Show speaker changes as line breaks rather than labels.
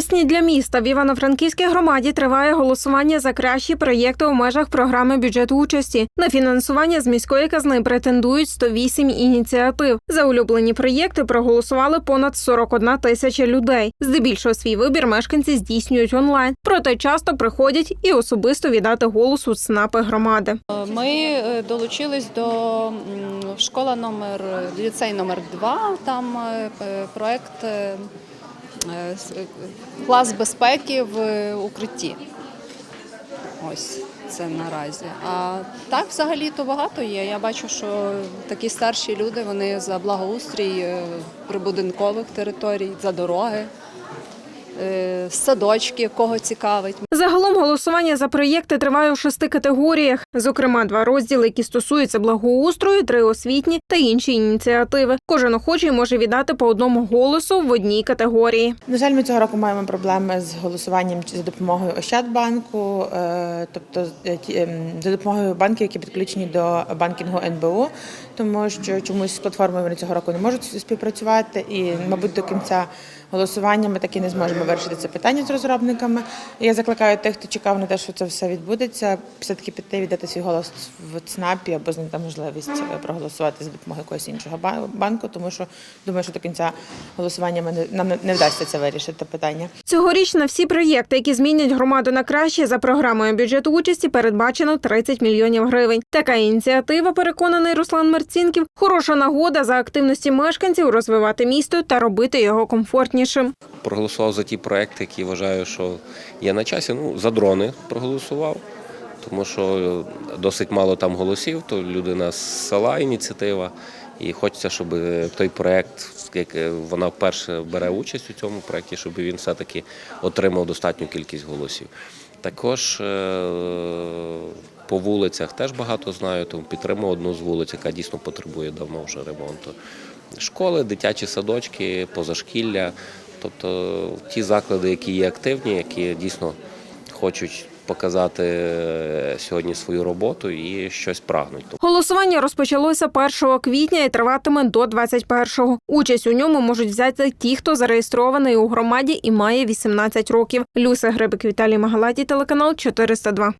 Корисні для міста в Івано-Франківській громаді триває голосування за кращі проєкти у межах програми бюджету участі. На фінансування з міської казни претендують 108 ініціатив. За улюблені проєкти проголосували понад 41 тисяча людей. Здебільшого свій вибір мешканці здійснюють онлайн, проте часто приходять і особисто віддати голос у ЦНАПи громади.
Ми е, долучились до школа номер ліцей номер 2 Там е, е, е, клас безпеки в укритті. Ось це наразі. А так взагалі то багато є. Я бачу, що такі старші люди вони за благоустрій е, прибудинкових територій, за дороги, садочки, кого цікавить.
Загалом голосування за проєкти триває у шести категоріях, зокрема, два розділи, які стосуються благоустрою, три освітні та інші ініціативи. Кожен охочий може віддати по одному голосу в одній категорії.
На жаль, ми цього року маємо проблеми з голосуванням за допомогою Ощадбанку, е, тобто е, ем, за допомогою банків, які підключені до банкінгу НБУ, тому що чомусь з платформою вони цього року не можуть співпрацювати, і, мабуть, до кінця голосування ми таки не зможемо вирішити це питання з розробниками. Я закликаю тих, хто чекав на те, що це все відбудеться, все-таки піти віддати свій голос в ЦНАПі або знайти можливість е, проголосувати за допомогою якогось іншого ба- банку, тому що думаю, що до кінця голосування нам не- не вдасться це вирішити питання.
Цьогоріч на всі проєкти, які змінять громаду на краще, за програмою бюджету участі передбачено 30 мільйонів гривень. Така ініціатива, переконаний Руслан Марцінків, хороша нагода за активності мешканців розвивати місто та робити його комфортнішим.
проголосував за ті проекти, які вважаю, що є на часі. Ну, за дрони проголосував, тому що досить мало там голосів, то людина з села ініціатива. І хочеться, щоб той проект, як вона вперше бере участь у цьому проєкті, щоб він все-таки отримав достатню кількість голосів. Також е, по вулицях теж багато знаю, тому підтримую одну з вулиць, яка дійсно потребує давно вже ремонту. Школи, дитячі садочки, позашкілля, тобто ті заклади, які є активні, які дійсно хочуть показати е, сьогодні свою роботу і щось прагнуть.
Голосування розпочалося 1 квітня і триватиме до 21-го. Участь у ньому можуть взяти ті, хто зареєстрований у громаді і має 18 років. Люся Грибик, Віталій Магалаті, телеканал 402.